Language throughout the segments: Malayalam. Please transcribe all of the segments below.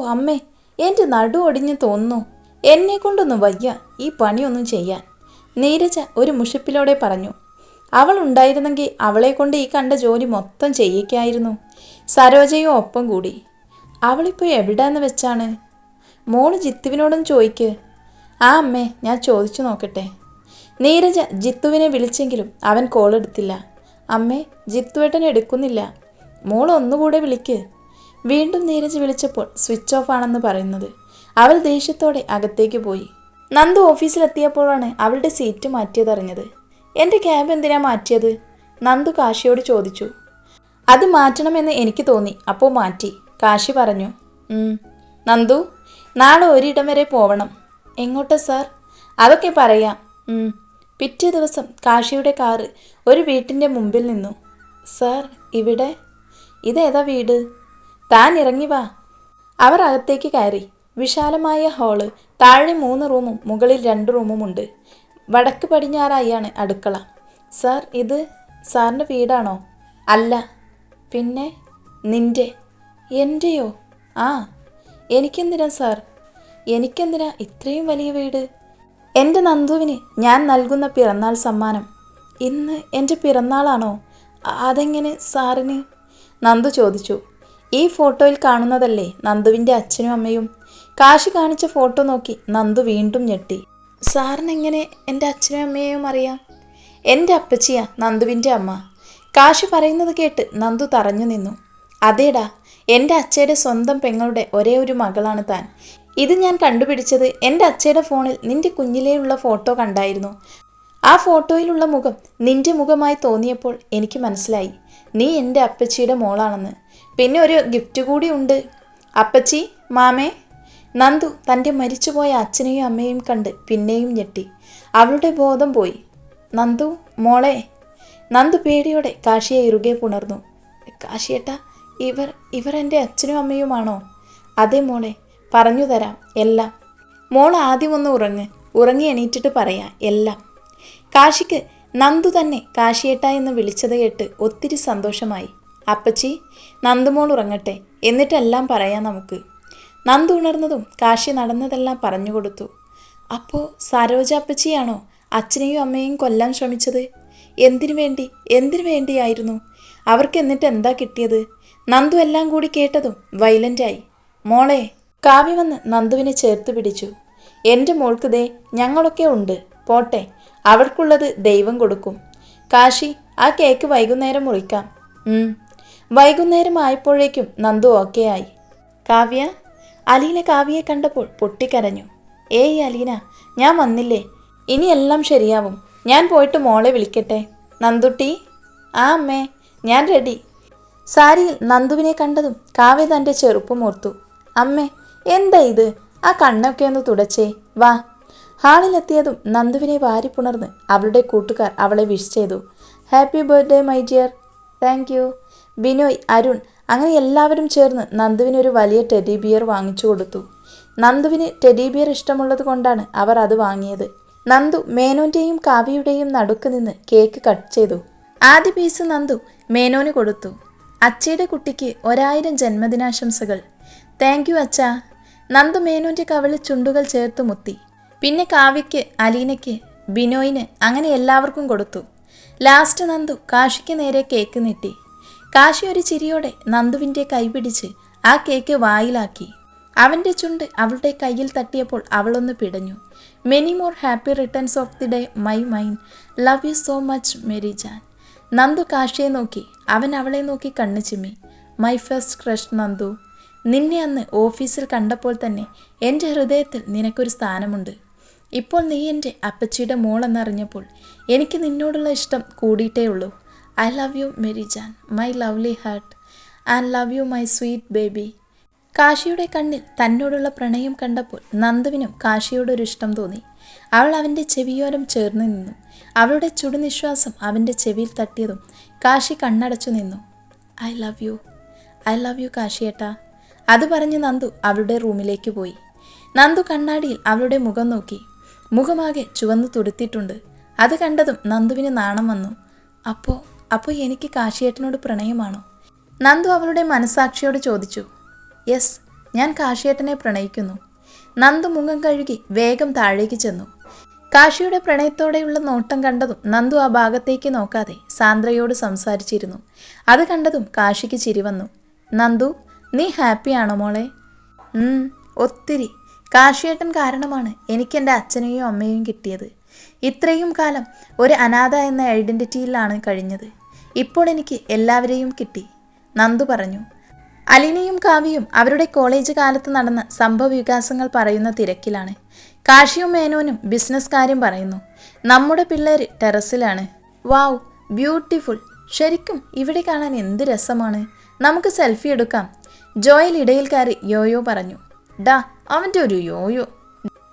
അമ്മേ എന്റെ നടു ഒടിഞ്ഞു തോന്നുന്നു. എന്നെ കൊണ്ടൊന്നും വയ്യ ഈ പണിയൊന്നും ചെയ്യാൻ. നീരജ ഒരു മുഷിപ്പിലോടെ പറഞ്ഞു. അവൾ ഉണ്ടായിരുന്നെങ്കിൽ അവളെ കൊണ്ട് ഈ കണ്ട ജോലി മൊത്തം ചെയ്യിക്കായിരുന്നു. സരോജയും ഒപ്പം കൂടി. അവളിപ്പോൾ എവിടെയെന്ന് വെച്ചാണ്? മോൾ ജിത്തുവിനോടും ചോദിക്ക്. ആ അമ്മേ ഞാൻ ചോദിച്ചു നോക്കട്ടെ. നീരജ ജിത്തുവിനെ വിളിച്ചെങ്കിലും അവൻ കോൾ എടുത്തില്ല. അമ്മേ ജിത്തുവേട്ടൻ എടുക്കുന്നില്ല. മോൾ ഒന്നുകൂടെ വിളിക്ക്. വീണ്ടും നീരജ് വിളിച്ചപ്പോൾ സ്വിച്ച് ഓഫ് ആണെന്ന് പറയുന്നത്. അവൾ ദേഷ്യത്തോടെ അകത്തേക്ക് പോയി. നന്ദു ഓഫീസിലെത്തിയപ്പോഴാണ് അവളുടെ സീറ്റ് മാറ്റിയതറിഞ്ഞത് എന്റെ ക്യാബ് എന്തിനാ മാറ്റിയത്? നന്ദു കാശിയോട് ചോദിച്ചു. അത് മാറ്റണമെന്ന് എനിക്ക് തോന്നി അപ്പോൾ മാറ്റി കാശി പറഞ്ഞു. നന്ദു നാളെ ഒരിടം വരെ പോവണം. എങ്ങോട്ടാ സാർ? അതൊക്കെ പറയാം. പിറ്റേ ദിവസം കാശിയുടെ കാറ് ഒരു വീട്ടിന്റെ മുമ്പിൽ നിന്നു. സാർ ഇവിടെ? ഇതേതാ വീട്? താൻ ഇറങ്ങി വാ. അവർ അകത്തേക്ക് കയറി. വിശാലമായ ഹാൾ. താഴെ മൂന്ന് റൂമും മുകളിൽ രണ്ട് റൂമും ഉണ്ട്. വടക്ക് പടിഞ്ഞാറായാണ് അടുക്കള. സാർ ഇത് സാറിന്റെ വീടാണോ? അല്ല. പിന്നെ? നിന്റെ? എന്റെയോ? ആ. എനിക്കെന്തിനാ സാർ? എനിക്കെന്തിനാ ഇത്രയും വലിയ വീട്? എന്റെ നന്ദുവിന് ഞാൻ നൽകുന്ന പിറന്നാൾ സമ്മാനം. ഇന്ന് എന്റെ പിറന്നാളാണോ? അതെങ്ങനെ സാറിന്? നന്ദു ചോദിച്ചു. ഈ ഫോട്ടോയിൽ കാണുന്നതല്ലേ നന്ദുവിന്റെ അച്ഛനും അമ്മയും? കാശി കാണിച്ച ഫോട്ടോ നോക്കി നന്ദു വീണ്ടും ഞെട്ടി. സാറിനെങ്ങനെ എന്റെ അച്ഛനും അമ്മയെയും അറിയാം? എന്റെ അപ്പച്ചിയാ നന്ദുവിന്റെ അമ്മ. കാശി പറയുന്നത് കേട്ട് നന്ദു തറഞ്ഞു നിന്നു. അതേടാ എന്റെ അച്ഛയുടെ സ്വന്തം പെങ്ങളുടെ ഒരേ ഒരു മകളാണ് താൻ. ഇത് ഞാൻ കണ്ടുപിടിച്ചത് എന്റെ അച്ഛയുടെ ഫോണിൽ നിന്റെ കുഞ്ഞിലെയുള്ള ഫോട്ടോ കണ്ടായിരുന്നു. ആ ഫോട്ടോയിലുള്ള മുഖം നിന്റെ മുഖമായി തോന്നിയപ്പോൾ എനിക്ക് മനസ്സിലായി. നീ എന്റെ അപ്പച്ചിയുടെ മോളാണെന്ന്. പിന്നെ ഒരു ഗിഫ്റ്റ് കൂടി ഉണ്ട്. അപ്പച്ചി മാമേ നന്ദു തന്റെ മരിച്ചുപോയ അച്ഛനെയും അമ്മയും കണ്ട് പിന്നെയും ഞെട്ടി. അവളുടെ ബോധം പോയി. നന്ദു മോളെ നന്ദു പേടിയോടെ കാശിയെ ഇറുകെ പുണർന്നു. കാശിയേട്ട ഇവർ ഇവർ എന്റെ അച്ഛനും അമ്മയുമാണോ? അതെ മോളെ പറഞ്ഞു തരാം എല്ലാം. മോൾ ആദ്യം ഒന്ന് ഉറങ്ങ്. ഉറങ്ങി എണീറ്റിട്ട് പറയാം എല്ലാം. കാശിക്ക് നന്ദു തന്നെ കാശിയേട്ട എന്ന് വിളിച്ചത് കേട്ട് ഒത്തിരി സന്തോഷമായി. അപ്പച്ചി നന്ദുമോൾ ഉറങ്ങട്ടെ. എന്നിട്ടെല്ലാം പറയാം നമുക്ക്. നന്ദു ഉണർന്നതും കാശി നടന്നതെല്ലാം പറഞ്ഞു കൊടുത്തു. അപ്പോൾ സരോജ അപ്പച്ചിയാണോ അച്ഛനെയും അമ്മയും കൊല്ലാൻ ശ്രമിച്ചത്? എന്തിനു വേണ്ടി? എന്തിനു വേണ്ടിയായിരുന്നു? അവർക്ക് എന്നിട്ട് എന്താ കിട്ടിയത്? നന്ദു എല്ലാം കൂടി കേട്ടതും വൈലന്റായി മോളെ കാവ്യ വന്ന് നന്ദുവിനെ ചേർത്ത് പിടിച്ചു. എന്റെ മോൾക്ക് ദേ ഞങ്ങളൊക്കെ ഉണ്ട്. പോട്ടെ അവൾക്കുള്ളത് ദൈവം കൊടുക്കും. കാശി ആ കേക്ക് വൈകുന്നേരം മുറിക്കാം. വൈകുന്നേരം ആയപ്പോഴേക്കും നന്ദു ഓക്കെയായി കാവ്യ അലീന കാവ്യയെ കണ്ടപ്പോൾ പൊട്ടിക്കരഞ്ഞു. ഏയ് അലീന ഞാൻ വന്നില്ലേ? ഇനി എല്ലാം ശരിയാവും. ഞാൻ പോയിട്ട് മോളെ വിളിക്കട്ടെ. നന്ദുട്ടി? ആ അമ്മേ ഞാൻ റെഡി. സാരിയിൽ നന്ദുവിനെ കണ്ടതും കാവ്യ തന്റെ ചെറുപ്പമോർത്തു അമ്മേ എന്താ ഇത്? ആ കണ്ണൊക്കെ ഒന്ന് തുടച്ചേ. വാ. ഹാളിലെത്തിയതും നന്ദുവിനെ വാരിപ്പുണർന്ന് അവളുടെ കൂട്ടുകാർ അവളെ വിഷ് ചെയ്തു. Happy birthday my dear thank you Binoy Arun അങ്ങനെ എല്ലാവരും ചേർന്ന് നന്ദുവിന് ഒരു വലിയ ടെഡി ബിയർ വാങ്ങിച്ചു കൊടുത്തു. നന്ദുവിന് ടെഡി ബിയർ ഇഷ്ടമുള്ളത് കൊണ്ടാണ് അവർ അത് വാങ്ങിയത്. നന്ദു മേനോന്റെയും കാവ്യയുടെയും നടുക്ക് നിന്ന് കേക്ക് കട്ട് ചെയ്തു. ആദ്യ പീസ് നന്ദു മേനോന് കൊടുത്തു. അച്ചയുടെ കുട്ടിക്ക് ഒരായിരം ജന്മദിനാശംസകൾ. താങ്ക് യു അച്ഛാ. നന്ദു മേനോന്റെ കവളിൽ ചുണ്ടുകൾ ചേർത്ത് മുത്തി. പിന്നെ കാവ്യയ്ക്ക് അലീനയ്ക്ക് ബിനോയിന് അങ്ങനെ എല്ലാവർക്കും കൊടുത്തു. ലാസ്റ്റ് നന്ദു കാശിക്ക് നേരെ കേക്ക് നീട്ടി. കാശി ഒരു ചിരിയോടെ നന്ദുവിന്റെ കൈപിടിച്ച് ആ കേക്ക് വായിലാക്കി. അവന്റെ ചുണ്ട് അവളുടെ കയ്യിൽ തട്ടിയപ്പോൾ അവളൊന്ന് പിടഞ്ഞു. Many more happy returns of the day my mind love you so much merry ജാൻ നന്ദു കാശിയെ നോക്കി. അവൻ അവളെ നോക്കി കണ്ണു ചിമ്മി. My first crush Nandu. നിന്നെ അന്ന് ഓഫീസിൽ കണ്ടപ്പോൾ തന്നെ എന്റെ ഹൃദയത്തിൽ നിനക്കൊരു സ്ഥാനമുണ്ട്. ഇപ്പോൾ നീ എന്റെ അപ്പച്ചിയുടെ മോളെന്നറിഞ്ഞപ്പോൾ എനിക്ക് നിന്നോടുള്ള ഇഷ്ടം കൂടിയിട്ടേ ഉള്ളൂ ഐ ലവ് യു മെരി Jan my lovely heart and love you my sweet baby കാശിയുടെ കണ്ണിൽ തന്നോടുള്ള പ്രണയം കണ്ടപ്പോൾ നന്ദുവിനും കാശിയോടൊരു ഇഷ്ടം തോന്നി. അവൾ അവന്റെ ചെവിയോരം ചേർന്ന് നിന്നു. അവളുടെ ചുടുനിശ്വാസം അവന്റെ ചെവിയിൽ തട്ടിയതും കാശി കണ്ണടച്ചു നിന്നു. I love you I love you കാശിയേട്ടാ. അത് പറഞ്ഞ് നന്ദു അവളുടെ റൂമിലേക്ക് പോയി. നന്ദു കണ്ണാടിയിൽ അവളുടെ മുഖം നോക്കി. മുഖമാകെ ചുവന്നു തുടുത്തിട്ടുണ്ട്. അത് കണ്ടതും നന്ദുവിന് നാണം വന്നു. അപ്പോൾ അപ്പോൾ എനിക്ക് കാശിയേട്ടനോട് പ്രണയമാണോ? നന്ദു അവളുടെ മനസാക്ഷിയോട് ചോദിച്ചു. യെസ് ഞാൻ കാശിയേട്ടനെ പ്രണയിക്കുന്നു. നന്ദു മുഖം കഴുകി വേഗം താഴേക്ക് ചെന്നു. കാശിയുടെ പ്രണയത്തോടെയുള്ള നോട്ടം കണ്ടതും നന്ദു ആ ഭാഗത്തേക്ക് നോക്കാതെ സാന്ദ്രയോട് സംസാരിച്ചിരുന്നു. അത് കണ്ടതും കാശിക്ക് ചിരി വന്നു. നന്ദു നീ ഹാപ്പിയാണോ മോളെ? ഒത്തിരി. കാശിയേട്ടൻ കാരണമാണ് എനിക്ക് എന്റെ അച്ഛനെയും അമ്മയെയും കിട്ടിയത്. ഇത്രയും കാലം ഒരു അനാഥ എന്ന ഐഡന്റിറ്റിയിലാണ് കഴിഞ്ഞത്. ഇപ്പോൾ എനിക്ക് എല്ലാവരെയും കിട്ടി. നന്ദു പറഞ്ഞു. അലിനിയും കാവ്യയും അവരുടെ കോളേജ് കാലത്ത് നടന്ന സംഭവ വികാസങ്ങൾ പറയുന്ന തിരക്കിലാണ്. കാഷിയും മേനോനും ബിസിനസ് കാര്യം പറയുന്നു നമ്മുടെ പിള്ളേർ ടെറസിലാണ്. വാവ് ബ്യൂട്ടിഫുൾ. ശരിക്കും ഇവിടെ കാണാൻ എന്ത് രസമാണ്. നമുക്ക് സെൽഫി എടുക്കാം. ജോയൽ ഇടയിൽ കയറി യോയോ പറഞ്ഞു. ഡാ അവന്റെ ഒരു യോയോ.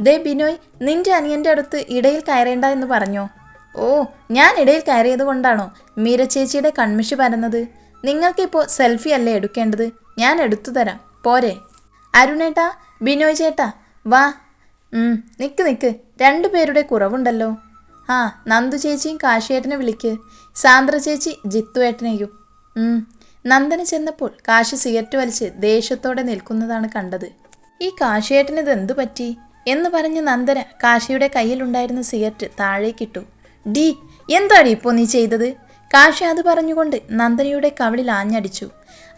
ദേ ബിനോയ് നിന്റെ അനിയന്റെ അടുത്ത് ഇടയിൽ കയറേണ്ട എന്ന് പറഞ്ഞോ? ഓ ഞാൻ ഇടയിൽ കയറിയത് കൊണ്ടാണോ മീര ചേച്ചിയുടെ കൺമിഷി പരന്നത്? നിങ്ങൾക്കിപ്പോൾ സെൽഫി അല്ലേ എടുക്കേണ്ടത്? ഞാൻ എടുത്തു തരാം. പോരെ. അരുണേട്ടാ ബിനോയ് ചേട്ടാ വാ. നിക്ക് നിക്ക്. രണ്ടു പേരുടെ കുറവുണ്ടല്ലോ. ആ നന്ദു ചേച്ചിയും കാശിയേട്ടനെ വിളിക്ക്. സാന്ദ്ര ചേച്ചി ജിത്തു ഏട്ടനെയും. ഉം. നന്ദന് ചെന്നപ്പോൾ കാശി സിഗരറ്റ് വലിച്ച് ദേഷ്യത്തോടെ നിൽക്കുന്നതാണ് കണ്ടത്. ഈ കാശിയേട്ടനിത് എന്തു പറ്റി? എന്ന് പറഞ്ഞ് നന്ദന കാശിയുടെ കയ്യിലുണ്ടായിരുന്ന സിഗരറ്റ് താഴേക്കിട്ടു. ഡി എന്താണ് ഇപ്പോൾ നീ ചെയ്തത്? കാഷി അത് പറഞ്ഞുകൊണ്ട് നന്ദനയുടെ കവിളിൽ ആഞ്ഞടിച്ചു.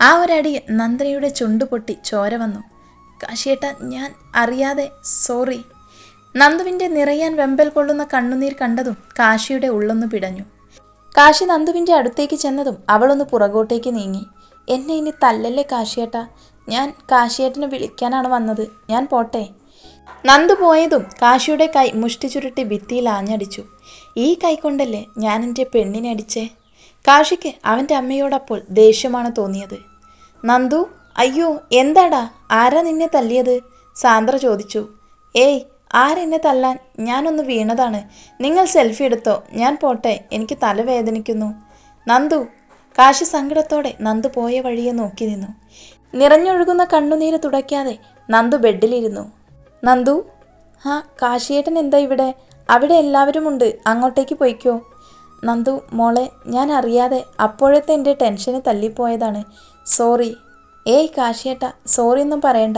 ആ ഒരടിയിൽ നന്ദനയുടെ ചുണ്ടു പൊട്ടി ചോര വന്നു. കാശിയേട്ട ഞാൻ അറിയാതെ സോറി. നന്ദുവിന്റെ നിറയാൻ വെമ്പൽ കൊള്ളുന്ന കണ്ണുനീർ കണ്ടതും കാശിയുടെ ഉള്ളൊന്ന് പിടഞ്ഞു. കാശി നന്ദുവിന്റെ അടുത്തേക്ക് ചെന്നതും അവളൊന്ന് പുറകോട്ടേക്ക് നീങ്ങി. എന്നെ ഇനി തല്ലല്ലേ കാശിയേട്ട? ഞാൻ കാശിയേട്ടനെ വിളിക്കാനാണ് വന്നത്. ഞാൻ പോട്ടെ. നന്ദു പോയതും കാശിയുടെ കൈ മുഷ്ടി ചുരുട്ടി ഭിത്തിയിൽ ആഞ്ഞടിച്ചു. ഈ കൈക്കൊണ്ടല്ലേ ഞാൻ എന്റെ പെണ്ണിനെ അടിച്ചേ? കാശിക്ക് അവന്റെ അമ്മയോടപ്പോൾ ദേഷ്യമാണ് തോന്നിയത്. നന്ദു അയ്യോ എന്താടാ? ആരാ നിന്നെ തല്ലിയത്? സാന്ദ്ര ചോദിച്ചു. ഏയ് ആരെന്നെ തല്ലാൻ? ഞാനൊന്ന് വീണതാണ്. നിങ്ങൾ സെൽഫി എടുത്തോ? ഞാൻ പോട്ടെ എനിക്ക് തലവേദനിക്കുന്നു. നന്ദു കാശി സങ്കടത്തോടെ നന്ദു പോയ വഴിയെ നോക്കി നിന്നു. നിറഞ്ഞൊഴുകുന്ന കണ്ണുനീര് തുടയ്ക്കാതെ നന്ദു ബെഡിലിരുന്നു. നന്ദു ആ കാശിയേട്ടൻ എന്താ ഇവിടെ? അവിടെ എല്ലാവരുമുണ്ട് അങ്ങോട്ടേക്ക് പോയിക്കോ. നന്ദു മോളെ ഞാൻ അറിയാതെ അപ്പോഴത്തെ എന്റെ ടെൻഷന് തല്ലിപ്പോയതാണ് സോറി. ഏയ് കാശിയേട്ട സോറി ഒന്നും പറയണ്ട.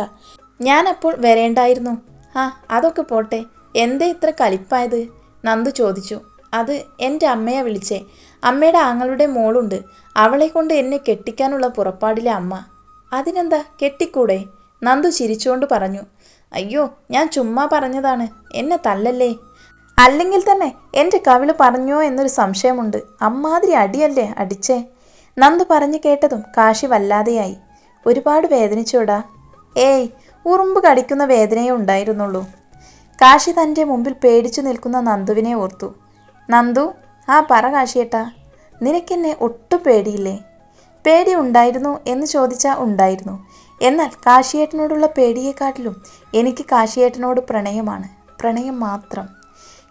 ഞാൻ അപ്പോൾ വരേണ്ടായിരുന്നു. ആ അതൊക്കെ പോട്ടെ. എന്തേ ഇത്ര കലിപ്പായത്? നന്ദു ചോദിച്ചു. അത് എന്റെ അമ്മയെ വിളിച്ചേ. അമ്മയുടെ ആങ്ങളുടെ മോളുണ്ട്. അവളെ കൊണ്ട് എന്നെ കെട്ടിക്കാനുള്ള പുറപ്പാടിലെ അമ്മ. അതിനെന്താ? കെട്ടിക്കൂടെ? നന്ദു ചിരിച്ചുകൊണ്ട് പറഞ്ഞു. അയ്യോ ഞാൻ ചുമ്മാ പറഞ്ഞതാണ്. എന്നെ തല്ലല്ലേ? അല്ലെങ്കിൽ തന്നെ എന്റെ കവിൾ പറഞ്ഞോ എന്നൊരു സംശയമുണ്ട്. അമ്മാതിരി അടിയല്ലേ അടിച്ചേ? നന്ദു പറഞ്ഞു കേട്ടതും കാശി വല്ലാതെയായി. ഒരുപാട് വേദനിച്ചോടാ. ഏയ് ഉറുമ്പ് കടിക്കുന്ന വേദനയേ ഉണ്ടായിരുന്നുള്ളൂ. കാശി തന്റെ മുമ്പിൽ പേടിച്ചു നിൽക്കുന്ന നന്ദുവിനെ ഓർത്തു. നന്ദു ആ പറ കാശിയേട്ടാ. നിനക്കെന്നെ ഒട്ടും പേടിയില്ലേ? പേടി ഉണ്ടായിരുന്നു എന്ന് ചോദിച്ചാൽ ഉണ്ടായിരുന്നു. എന്നാൽ കാശിയേട്ടനോടുള്ള പേടിയെക്കാട്ടിലും എനിക്ക് കാശിയേട്ടനോട് പ്രണയമാണ്. പ്രണയം മാത്രം.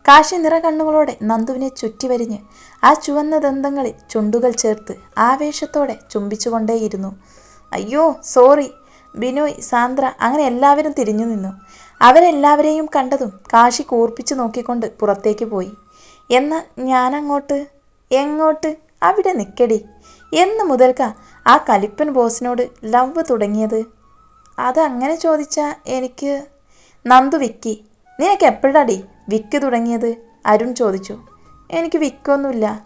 കാശി നിറ കണ്ണുകളോടെ നന്ദുവിനെ ചുറ്റിവരിഞ്ഞ് ആ ചുവന്ന ദന്തങ്ങളിൽ ചുണ്ടുകൾ ചേർത്ത് ആവേശത്തോടെ ചുംബിച്ചുകൊണ്ടേയിരുന്നു. അയ്യോ സോറി. ബിനോയ് സാന്ദ്ര അങ്ങനെ എല്ലാവരും തിരിഞ്ഞു നിന്നു. അവരെല്ലാവരെയും കണ്ടതും കാശി കൂർപ്പിച്ചു നോക്കിക്കൊണ്ട് പുറത്തേക്ക് പോയി. എന്നാൽ ഞാനങ്ങോട്ട്? എങ്ങോട്ട്? അവിടെ നിൽക്കടി എന്ന് മുതൽക്കാ ആ കലിപ്പൻ ബോസിനോട് ലവ് തുടങ്ങിയത്. അതങ്ങനെ ചോദിച്ചാൽ എനിക്ക്? നന്ദു വിക്കി. നിനക്ക് എപ്പോഴാടി വിക്ക് തുടങ്ങിയത്? അരുൺ ചോദിച്ചു. എനിക്ക് വിക്കൊന്നുമില്ല.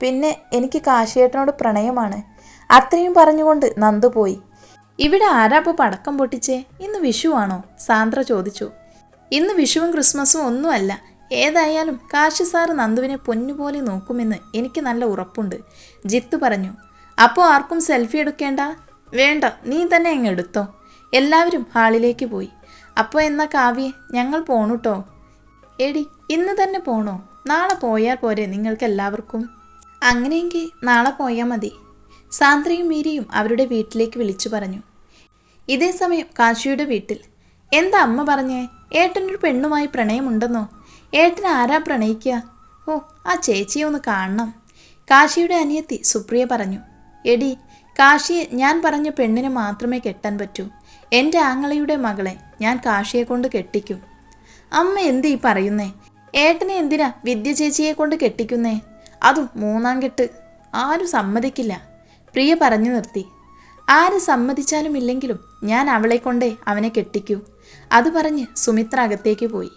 പിന്നെ എനിക്ക് കാശിയേട്ടനോട് പ്രണയമാണ്. അത്രയും പറഞ്ഞുകൊണ്ട് നന്ദു പോയി. ഇവിടെ ആരാ ഇപ്പോൾ പടക്കം പൊട്ടിച്ചേ? ഇന്ന് വിഷുവാണോ? സാന്ദ്ര ചോദിച്ചു. ഇന്ന് വിഷുവും ക്രിസ്മസും ഒന്നുമല്ല. ഏതായാലും കാശി സാർ നന്ദുവിനെ പൊന്നുപോലെ നോക്കുമെന്ന് എനിക്ക് നല്ല ഉറപ്പുണ്ട്. ജിത്ത് പറഞ്ഞു. അപ്പോൾ ആർക്കും സെൽഫി എടുക്കേണ്ട? വേണ്ട. നീ തന്നെ അങ്ങ് എടുത്തോ. എല്ലാവരും ഹാളിലേക്ക് പോയി. അപ്പോൾ എന്നാ കാവ്യ ഞങ്ങൾ പോണുട്ടോ. എടി ഇന്ന് തന്നെ പോണോ? നാളെ പോയാൽ പോരെ നിങ്ങൾക്ക് എല്ലാവർക്കും അങ്ങനെയെങ്കിൽ നാളെ പോയാൽ മതി. സാന്ദ്രയും മീരിയും അവരുടെ വീട്ടിലേക്ക് വിളിച്ചു പറഞ്ഞു. ഇതേ സമയം കാശിയുടെ വീട്ടിൽ എന്താ അമ്മ പറഞ്ഞേ? ഏട്ടനൊരു പെണ്ണുമായി പ്രണയമുണ്ടെന്നോ? ഏട്ടൻ ആരാ പ്രണയിക്കുക? ഓ ആ ചേച്ചിയെ ഒന്ന് കാണണം. കാശിയുടെ അനിയത്തി സുപ്രിയ പറഞ്ഞു എടി കാശിയെ ഞാൻ പറഞ്ഞ പെണ്ണിനെ മാത്രമേ കെട്ടാൻ പറ്റൂ. എന്റെ ആങ്ങളയുടെ മകളെ ഞാൻ കാശിയെ കൊണ്ട് കെട്ടിക്കും. അമ്മ എന്ത് ഈ പറയുന്നേ? ഏട്ടനെ എന്തിനാ വിദ്യ ചേച്ചിയെ കൊണ്ട് കെട്ടിക്കുന്നേ? അതും മൂന്നാം കെട്ട്. ആരും സമ്മതിക്കില്ല. പ്രിയ പറഞ്ഞു നിർത്തി. ആര് സമ്മതിച്ചാലും ഇല്ലെങ്കിലും ഞാൻ അവളെ കൊണ്ടേ അവനെ കെട്ടിക്കൂ. അത് പറഞ്ഞ് സുമിത്ര അകത്തേക്ക് പോയി.